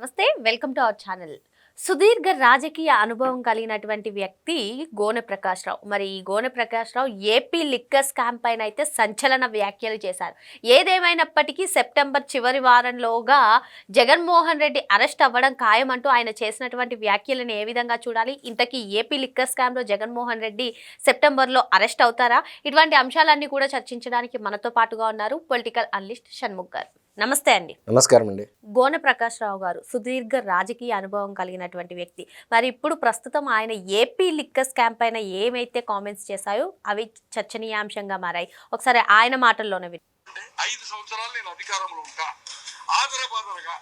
నమస్తే welcome to our channel. సుదీర్ఘ రాజకీయ అనుభవం కలిగినటువంటి వ్యక్తి గోనె ప్రకాశ్రావు. మరి ఈ Gone Prakash Rao AP liquor scam పైన అయితే సంచలన వ్యాఖ్యలు చేశారు. ఏదేమైనప్పటికీ సెప్టెంబర్ చివరి వారంలోగా జగన్మోహన్ రెడ్డి అరెస్ట్ అవ్వడం ఖాయమంటూ ఆయన చేసినటువంటి వ్యాఖ్యలను ఏ విధంగా చూడాలి? ఇంతకీ ఏపీ లిక్కర్ స్కామ్లో జగన్మోహన్ రెడ్డి సెప్టెంబర్లో అరెస్ట్ అవుతారా? ఇటువంటి అంశాలన్నీ కూడా చర్చించడానికి మనతో పాటుగా ఉన్నారు పొలిటికల్ అనలిస్ట్ షణ్ముఖ్ గారు. నమస్తే అండి. నమస్కారం అండి. గోనె ప్రకాష్ రావు గారు సుదీర్ఘ రాజకీయ అనుభవం కలిగినటువంటి వ్యక్తి. మరి ఇప్పుడు ప్రస్తుతం ఆయన ఏపీ లిక్కర్ స్కామ్ పైన ఏమైతే కామెంట్స్ చేశాయో అవి చర్చనీయాంశంగా మారాయి. ఒకసారి ఆయన మాటల్లోనే విని ఐదు సంవత్సరాలు నేను అధికారంలో ఉంటా. ఆదరబాదరగా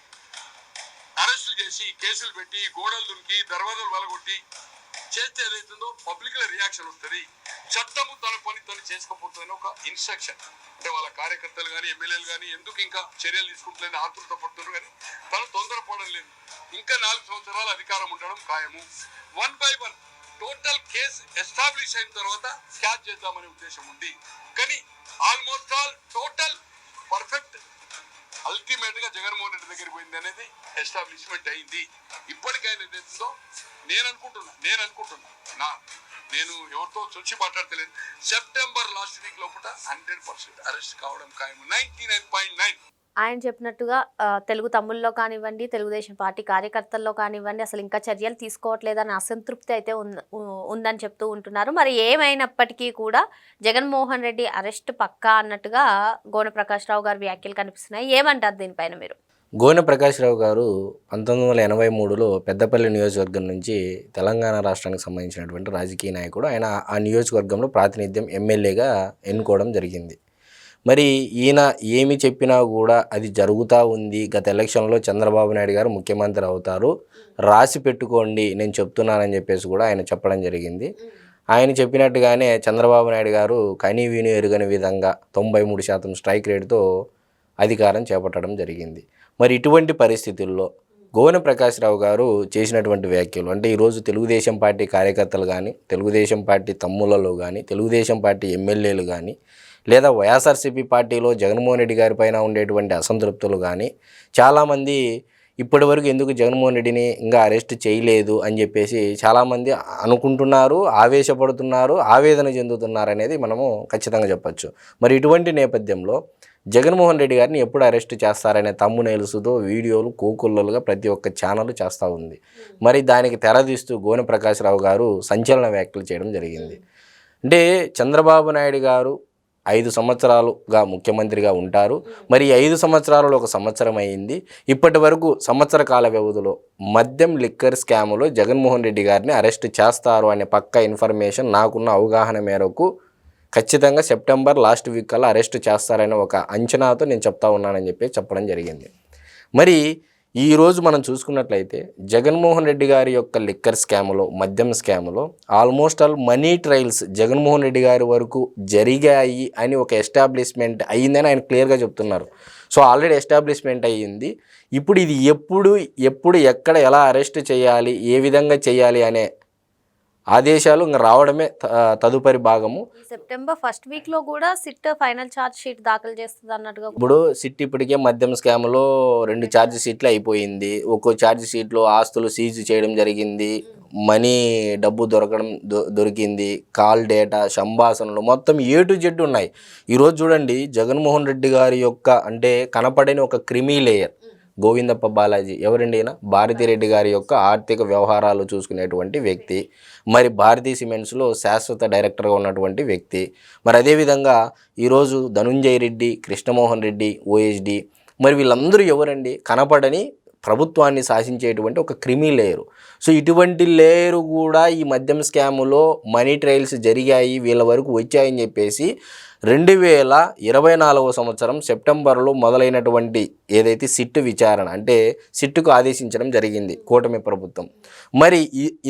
అరెస్టులు చేసి కేసులు పెట్టి గోడలు దునికి దర్వాజలు వెలగొట్టి చేస్తే ఏదైతుందో పబ్లిక్లో రియాక్షన్ వస్తుంది. చట్టము తన పని తను చేసుకోకపోతుందని ఒక ఇన్స్ట్రక్షన్ అంటే వాళ్ళ కార్యకర్తలు కానీ ఎమ్మెల్యేలు కానీ ఎందుకు ఇంకా చర్యలు తీసుకుంటలేని ఆతృత పడుతున్నారు? కానీ తను తొందరపడడం లేదు. ఇంకా నాలుగు సంవత్సరాలు అధికారం ఉండడం ఖాయము. One by one total case establish అయిన తర్వాత క్యాచ్ చేద్దామనే ఉద్దేశం ఉంది. కానీ ఆల్మోస్ట్ ఆల్ టోటల్ పర్ఫెక్ట్ అల్టిమేట్గా జగన్మోహన్ రెడ్డి దగ్గరికి పోయింది అనేది ఎస్టాబ్లిష్మెంట్ అయింది. ఇప్పటికైనా ఏదైతుందో నేను అనుకుంటున్నా నేను అనుకుంటున్నా. నా నేను ఎవరితో చొచ్చి మాట్లాడతలేదు. సెప్టెంబర్ లాస్ట్ వీక్ లోపల హండ్రెడ్ పర్సెంట్ అరెస్ట్ కావడం ఖాయం. Ninety nine point nine. ఆయన చెప్పినట్టుగా తెలుగు తమ్ముల్లో కానివ్వండి తెలుగుదేశం పార్టీ కార్యకర్తల్లో కానివ్వండి అసలు ఇంకా చర్యలు తీసుకోవట్లేదని అసంతృప్తి అయితే ఉంద- ఉ- ఉందని చెప్తూ ఉంటున్నారు. మరి ఏమైనప్పటికీ కూడా జగన్మోహన్ రెడ్డి అరెస్ట్ పక్కా అన్నట్టుగా గోనె ప్రకాష్ రావు గారి వ్యాఖ్యలు కనిపిస్తున్నాయి. ఏమంటారు దీనిపైన మీరు? గోనె ప్రకాశ్రావు గారు పంతొమ్మిది వందల ఎనభై మూడులో పెద్దపల్లి నియోజకవర్గం నుంచి తెలంగాణ రాష్ట్రానికి సంబంధించినటువంటి రాజకీయ నాయకుడు. ఆయన ఆ నియోజకవర్గంలో ప్రాతినిధ్యం ఎమ్మెల్యేగా ఎన్నుకోవడం జరిగింది. మరి ఈయన ఏమి చెప్పినా కూడా అది జరుగుతూ ఉంది. గత ఎలక్షన్లో చంద్రబాబు నాయుడు గారు ముఖ్యమంత్రి అవుతారు. రాసి పెట్టుకోండి నేను చెప్తున్నానని చెప్పేసి కూడా ఆయన చెప్పడం జరిగింది. ఆయన చెప్పినట్టుగానే చంద్రబాబు నాయుడు గారు కనీ విని ఎరుగని విధంగా తొంభై మూడు శాతం స్ట్రైక్ రేటుతో అధికారం చేపట్టడం జరిగింది. మరి ఇటువంటి పరిస్థితుల్లో గోనె ప్రకాశ్రావు గారు చేసినటువంటి వ్యాఖ్యలు అంటే ఈరోజు తెలుగుదేశం పార్టీ కార్యకర్తలు కానీ తెలుగుదేశం పార్టీ తమ్ములలో కానీ తెలుగుదేశం పార్టీ ఎమ్మెల్యేలు కానీ లేదా వైఎస్ఆర్సీపీ పార్టీలో జగన్మోహన్ రెడ్డి గారి పైన ఉండేటువంటి అసంతృప్తులు కానీ చాలామంది ఇప్పటి వరకు ఎందుకు జగన్మోహన్ రెడ్డిని ఇంకా అరెస్ట్ చేయలేదు అని చెప్పేసి చాలామంది అనుకుంటున్నారు ఆవేశపడుతున్నారు ఆవేదన చెందుతున్నారు అనేది మనము ఖచ్చితంగా చెప్పొచ్చు. మరి ఇటువంటి నేపథ్యంలో జగన్మోహన్ రెడ్డి గారిని ఎప్పుడు అరెస్ట్ చేస్తారనే తమ్మునేలుసుతో వీడియోలు కోకుల్లలుగా ప్రతి ఒక్క ఛానల్ చేస్తూ ఉంది. మరి దానికి తెరదీస్తూ గోనె ప్రకాశ్రావు గారు సంచలన వ్యాఖ్యలు చేయడం జరిగింది. అంటే చంద్రబాబు నాయుడు గారు ఐదు సంవత్సరాలుగా ముఖ్యమంత్రిగా ఉంటారు. మరి ఐదు సంవత్సరాలలో ఒక సంవత్సరం అయింది. ఇప్పటి వరకు సంవత్సర కాల వ్యవధిలో మద్యం లిక్కర్ స్కాములో జగన్మోహన్ రెడ్డి గారిని అరెస్ట్ చేస్తారు అనే పక్క ఇన్ఫర్మేషన్ నాకున్న అవగాహన మేరకు ఖచ్చితంగా సెప్టెంబర్ లాస్ట్ వీక్ కల్లా అరెస్ట్ చేస్తారనే ఒక అంచనాతో నేను చెప్తా ఉన్నానని చెప్పి చెప్పడం జరిగింది. మరి ఈరోజు మనం చూసుకున్నట్లయితే జగన్మోహన్ రెడ్డి గారి యొక్క లిక్కర్ స్కాములో మద్యం స్కాములో almost all money trials Jaganmohan Reddy గారి వరకు జరిగాయి అని ఒక ఎస్టాబ్లిష్మెంట్ అయ్యిందని ఆయన క్లియర్గా చెప్తున్నారు. సో ఆల్రెడీ ఎస్టాబ్లిష్మెంట్ అయ్యింది. ఇప్పుడు ఇది ఎప్పుడు ఎప్పుడు ఎక్కడ ఎలా అరెస్ట్ చేయాలి ఏ విధంగా చేయాలి అనే ఆదేశాలు ఇంకా రావడమే తదుపరి భాగము. సెప్టెంబర్ ఫస్ట్ వీక్లో కూడా సిట్ ఫైనల్ ఛార్జ్ షీట్ దాఖలు చేస్తుంది అన్నట్టుగా ఇప్పుడు సిట్ ఇప్పటికే మద్యం స్కామ్లో రెండు ఛార్జ్ షీట్లు అయిపోయింది. ఒక్కో ఛార్జ్ షీట్లో ఆస్తులు సీజ్ చేయడం జరిగింది. మనీ డబ్బు దొరకడం దొరికింది. కాల్ డేటా సంభాషణలు మొత్తం ఏ టు జెడ్ ఉన్నాయి. ఈరోజు చూడండి జగన్మోహన్ రెడ్డి గారి యొక్క అంటే కనపడని ఒక క్రిమీ లేయర్. గోవిందప్ప బాలాజీ ఎవరండి ఈయన భారతిరెడ్డి గారి యొక్క ఆర్థిక వ్యవహారాలు చూసుకునేటువంటి వ్యక్తి. మరి భారతీ సిమెంట్స్లో శాశ్వత డైరెక్టర్గా ఉన్నటువంటి వ్యక్తి. మరి అదేవిధంగా ఈరోజు ధనుంజయ రెడ్డి కృష్ణమోహన్ రెడ్డి ఓఎస్డి మరి వీళ్ళందరూ ఎవరండి? కనపడని ప్రభుత్వాన్ని శాసించేటువంటి ఒక క్రిమి లేయరు. సో ఇటువంటి లేయరు కూడా ఈ మద్యం స్కాములో మనీ ట్రయల్స్ జరిగాయి వీళ్ళ వరకు వచ్చాయని చెప్పేసి రెండు వేల ఇరవై నాలుగవ సంవత్సరం సెప్టెంబర్లో మొదలైనటువంటి ఏదైతే సిట్టు విచారణ అంటే సిట్టుకు ఆదేశించడం జరిగింది కూటమి ప్రభుత్వం. మరి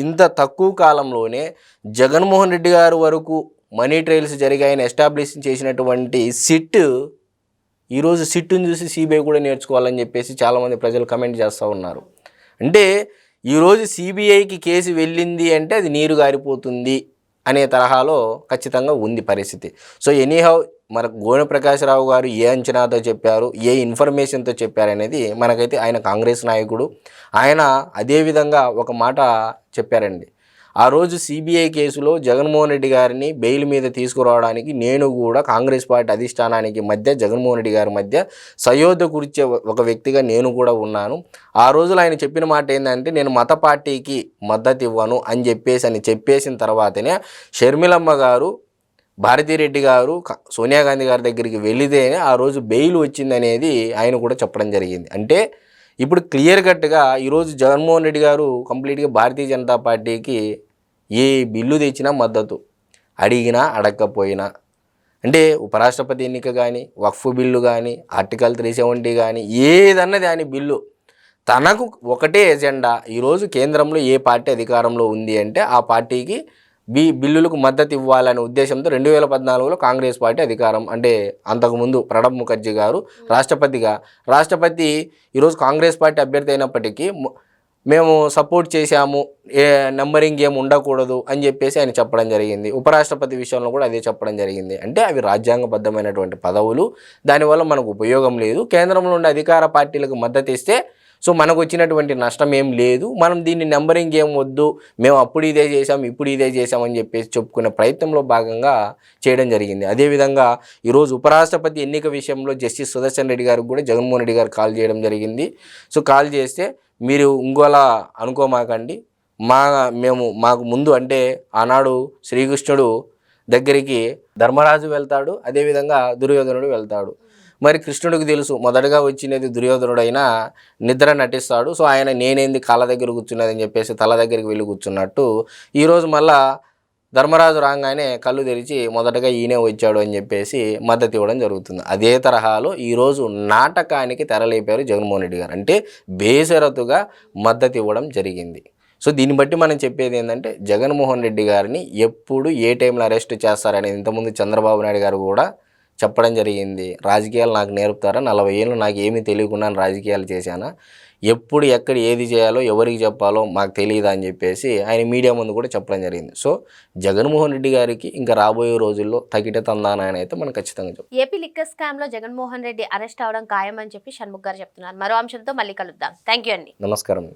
ఇంత తక్కువ కాలంలోనే జగన్మోహన్ రెడ్డి గారు వరకు మనీ ట్రయల్స్ జరిగాయని ఎస్టాబ్లిష్ చేసినటువంటి సిట్ ఈరోజు సిట్టుని చూసి సిబిఐ కూడా నేర్చుకోవాలని చెప్పేసి చాలామంది ప్రజలు కమెంట్ చేస్తూ ఉన్నారు. అంటే ఈరోజు సిబిఐకి కేసు వెళ్ళింది అంటే అది నీరు గారిపోతుంది అనే తరహాలో ఖచ్చితంగా ఉంది పరిస్థితి. సో ఎనీహౌ మన గోనె ప్రకాశ్రావు గారు ఏ అంచనాతో చెప్పారు ఏ ఇన్ఫర్మేషన్తో చెప్పారనేది మనకైతే ఆయన కాంగ్రెస్ నాయకుడు. ఆయన అదేవిధంగా ఒక మాట చెప్పారండి. ఆ రోజు సిబిఐ కేసులో జగన్మోహన్ రెడ్డి గారిని బెయిల్ మీద తీసుకురావడానికి నేను కూడా కాంగ్రెస్ పార్టీ అధిష్టానానికి మధ్య జగన్మోహన్ రెడ్డి గారి మధ్య సయోధ్య కూర్చే ఒక వ్యక్తిగా నేను కూడా ఉన్నాను. ఆ రోజులు ఆయన చెప్పిన మాట ఏంటంటే నేను మత పార్టీకి మద్దతు ఇవ్వను అని చెప్పేసి అని చెప్పేసిన తర్వాతనే షర్మిలమ్మ గారు భారతీరెడ్డి గారు సోనియా గాంధీ గారి దగ్గరికి వెళితేనే ఆ రోజు బెయిల్ వచ్చిందనేది ఆయన కూడా చెప్పడం జరిగింది. అంటే ఇప్పుడు క్లియర్ కట్గా ఈరోజు జగన్మోహన్ రెడ్డి గారు కంప్లీట్గా భారతీయ జనతా పార్టీకి ఏ బిల్లు తెచ్చినా మద్దతు. అడిగినా అడగకపోయినా అంటే ఉపరాష్ట్రపతి ఎన్నిక కానీ వక్ఫ్ బిల్లు కానీ ఆర్టికల్ త్రీ సెవెంటీ కానీ ఏదన్నది దాని బిల్లు. తనకు ఒకటే ఎజెండా ఈరోజు కేంద్రంలో ఏ పార్టీ అధికారంలో ఉంది అంటే ఆ పార్టీకి బి బిల్లులకు మద్దతు ఇవ్వాలనే ఉద్దేశంతో రెండు వేల పద్నాలుగులో కాంగ్రెస్ పార్టీ అధికారం అంటే అంతకుముందు ప్రణబ్ ముఖర్జీ గారు రాష్ట్రపతిగా. రాష్ట్రపతి ఈరోజు కాంగ్రెస్ పార్టీ అభ్యర్థి అయినప్పటికీ మేము సపోర్ట్ చేశాము ఏ నెంబరింగ్ ఏం ఉండకూడదు అని చెప్పేసి ఆయన చెప్పడం జరిగింది. ఉపరాష్ట్రపతి విషయంలో కూడా అదే చెప్పడం జరిగింది. అంటే అవి రాజ్యాంగబద్ధమైనటువంటి పదవులు దానివల్ల మనకు ఉపయోగం లేదు. కేంద్రంలో ఉండే అధికార పార్టీలకు మద్దతు ఇస్తే సో మనకు వచ్చినటువంటి నష్టం ఏం లేదు. మనం దీన్ని నెంబరింగ్ ఏం వద్దు మేము అప్పుడు ఇదే చేసాం ఇప్పుడు ఇదే చేసాం అని చెప్పేసి చెప్పుకునే ప్రయత్నంలో భాగంగా చేయడం జరిగింది. అదేవిధంగా ఈరోజు ఉపరాష్ట్రపతి ఎన్నిక విషయంలో జస్టిస్ సుదర్శన్ రెడ్డి గారికి కూడా జగన్మోహన్ రెడ్డి గారు కాల్ చేయడం జరిగింది. సో కాల్ చేస్తే మీరు ఇంకోలా అనుకోమాకండి. మా మేము మాకు ముందు అంటే ఆనాడు శ్రీకృష్ణుడు దగ్గరికి ధర్మరాజు వెళ్తాడు అదేవిధంగా దుర్యోధనుడు వెళ్తాడు. మరి కృష్ణుడికి తెలుసు మొదటగా వచ్చినది దుర్యోధనుడైనా నిద్ర నటిస్తాడు. సో ఆయన నేనేంది కాళ్ళ దగ్గర కూర్చున్నది అని చెప్పేసి తల దగ్గరికి వెళ్ళి కూర్చున్నట్టు. ఈరోజు మళ్ళా ధర్మరాజు రాగానే కళ్ళు తెరిచి మొదటగా ఈయనే వచ్చాడు అని చెప్పేసి మద్దతు ఇవ్వడం జరుగుతుంది. అదే తరహాలో ఈరోజు నాటకానికి తెరలేపారు జగన్మోహన్ రెడ్డి గారు. అంటే బేసరతుగా మద్దతు ఇవ్వడం జరిగింది. సో దీన్ని బట్టి మనం చెప్పేది ఏంటంటే జగన్మోహన్ రెడ్డి గారిని ఎప్పుడు ఏ టైంలో అరెస్ట్ చేస్తారనేది ఇంతకుముందు చంద్రబాబు నాయుడు గారు కూడా చెప్పడం జరిగింది. రాజకీయాలు నాకు నేర్పుతారా? నలభై ఏళ్ళు నాకు ఏమీ తెలియకుండా రాజకీయాలు చేశానా? ఎప్పుడు ఎక్కడ ఏది చేయాలో ఎవరికి చెప్పాలో మాకు తెలియదా అని చెప్పేసి ఆయన మీడియా ముందు కూడా చెప్పడం జరిగింది. సో జగన్మోహన్ రెడ్డి గారికి ఇంకా రాబోయే రోజుల్లో తగిట తందాన అని అయితే మనం ఖచ్చితంగా చెప్తాం ఏపీ లిక్కర్ స్కామ్లో జగన్మోహన్ రెడ్డి అరెస్ట్ అవడం ఖాయం అని చెప్పి షణ్ముఖ్ గారు చెప్తున్నారు. మరో అంశంతో మళ్ళీ కలుద్దాం. థ్యాంక్ యూ అండి. నమస్కారం.